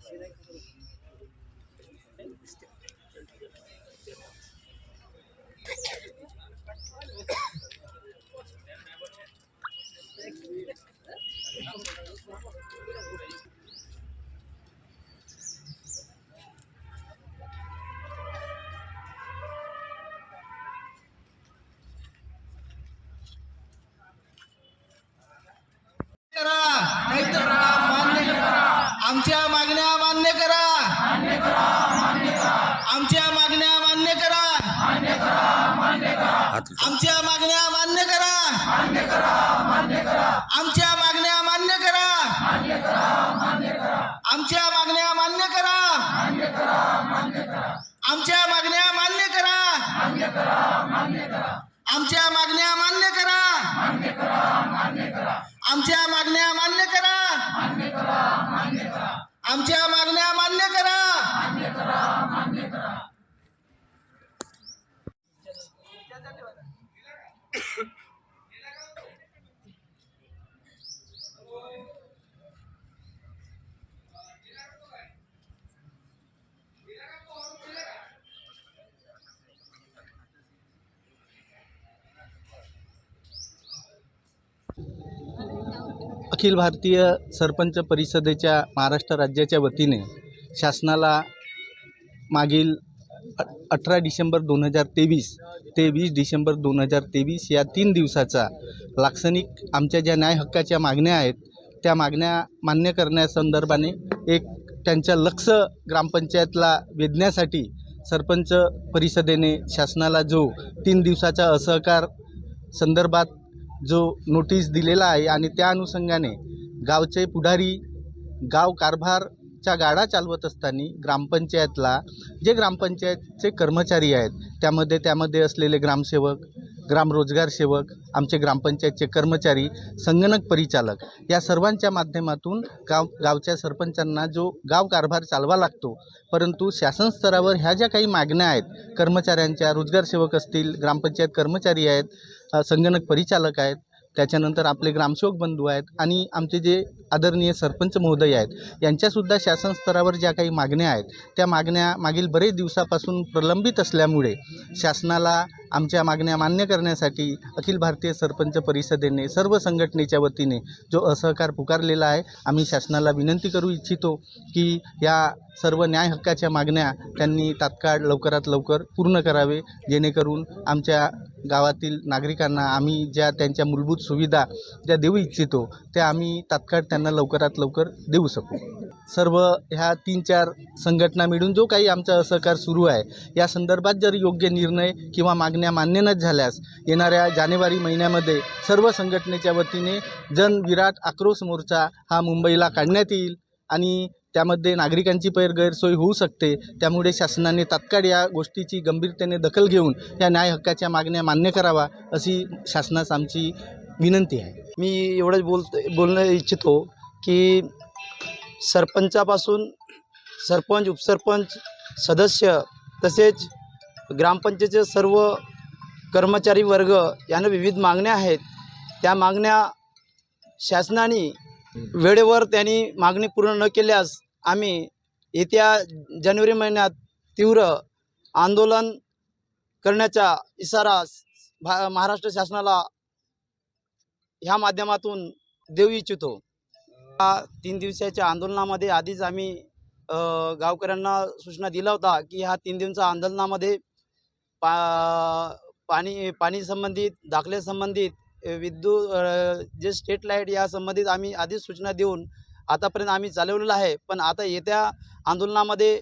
学的。आमच्या मागण्या मान्य करा. आमच्या मागण्या मान्य करा. आमच्या मागण्या मान्य करा. आमच्या मागण्या मान्य करा. आमच्या मागण्या मान्य करा. आमच्या मागण्या मान्य करा. आमच्या मागण्या मान्य करा. आमच्या मागण्या मान्य करा. आमच्या मागण्या मान्य करा. अखिल भारतीय सरपंच परिषदेच्या महाराष्ट्र राज्याच्या वतीने शासनाला मागील अ- अठरा डिसेंबर दोन हजार तेवीस ते वीस डिसेंबर दोन हजार तेवीस या तीन दिवसाचा लाक्षणिक आमच्या ज्या न्याय हक्काच्या मागण्या आहेत त्या मागण्या मान्य करण्यासंदर्भाने एक त्यांच्या लक्ष ग्रामपंचायतला वेधण्यासाठी सरपंच परिषदेने शासनाला जो तीन दिवसाचा असहकार संदर्भात जो नोटीस दिलेला आहे आणि त्या अनुषंगाने गावचे पुढारी गाव कारभारच्या गाडा चालवत असताना ग्रामपंचायतला जे ग्रामपंचायतचे कर्मचारी आहेत त्यामध्ये त्यामध्ये असलेले ग्रामसेवक ग्रामरोजगार सेवक आमचे ग्रामपंचायतचे कर्मचारी संगणक परिचालक या सर्वांच्या माध्यमातून गाव गावच्या सरपंचांना जो गाव कारभार चालवा लागतो परंतु शासन स्तरावर ह्या ज्या काही मागण्या आहेत कर्मचाऱ्यांच्या रोजगार सेवक असतील ग्रामपंचायत कर्मचारी आहेत संगणक परिचालक आहेत त्याच्यानंतर आपले ग्रामसेवक बंधू आहेत आणि आमचे जे आदरणीय सरपंच महोदय आहेत यांच्यासुद्धा शासन स्तरावर ज्या काही मागण्या आहेत त्या मागण्या मागील बरेच दिवसापासून प्रलंबित असल्यामुळे शासनाला आमच्या मागण्या मान्य करण्यासाठी अखिल भारतीय सरपंच परिषदेने सर्व संघटनेच्या वतीने जो असहकार पुकारलेला आहे आम्ही शासनाला विनंती करू इच्छितो की या सर्व न्याय हक्काच्या मागण्या त्यांनी तात्काळ लवकरात लवकर पूर्ण करावे जेणेकरून आमच्या गावातील नागरिकांना आम्ही ज्या त्यांच्या मूलभूत सुविधा ज्या देऊ इच्छितो त्या आम्ही तात्काळ त्यांना लवकरात लवकर देऊ शकू. सर्व ह्या तीन चार संघटना मिळून जो काही आमचा असहकार सुरू आहे या संदर्भात जर योग्य निर्णय किंवा मागण्या मान्य न झाल्यास येणाऱ्या जानेवारी महिन्यामध्ये सर्व संघटनेच्या वतीने जनविराट आक्रोश मोर्चा हा मुंबईला काढण्यात येईल आणि त्यामध्ये नागरिकांची पैर गैरसोय होऊ शकते. त्यामुळे शासनाने तात्काळ या गोष्टीची गंभीरतेने दखल घेऊन या न्याय हक्काच्या मागण्या मान्य करावा अशी शासनास आमची विनंती आहे. मी एवढंच बोल बोलणं इच्छितो की सरपंचापासून सरपंच उपसरपंच सदस्य तसेच ग्रामपंचायतीचे सर्व कर्मचारी वर्ग यांना विविध मागण्या आहेत. त्या मागण्या शासनाने वेळेवर त्यांनी मागणी पूर्ण न केल्यास आम्ही येत्या जानेवारी महिन्यात तीव्र आंदोलन करण्याचा इशारा भा महाराष्ट्र शासनाला ह्या माध्यमातून देऊ इच्छितो. या तीन दिवसाच्या आंदोलनामध्ये आधीच आम्ही गावकऱ्यांना सूचना दिला होता की ह्या तीन दिवसाच्या आंदोलनामध्ये पा पाणी पाणी संबंधित दाखले विद्युत जे स्टेट लाइट या संबंधित आम्ही आधीच सूचना देऊन आतापर्यंत आम्ही चालवलेलं आहे. पण आता येत्या आंदोलनामध्ये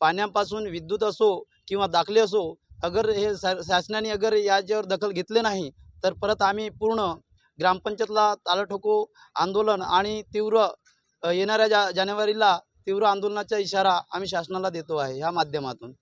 पाण्यापासून विद्युत असो किंवा दाखले असो अगर हे सा- शासनाने अगर याच्यावर दखल घेतले नाही तर परत आम्ही पूर्ण ग्रामपंचायतला ताला ठोको आंदोलन आणि तीव्र येणाऱ्या जा जानेवारीला तीव्र आंदोलनाचा इशारा आम्ही शासनाला देतो आहे ह्या माध्यमातून.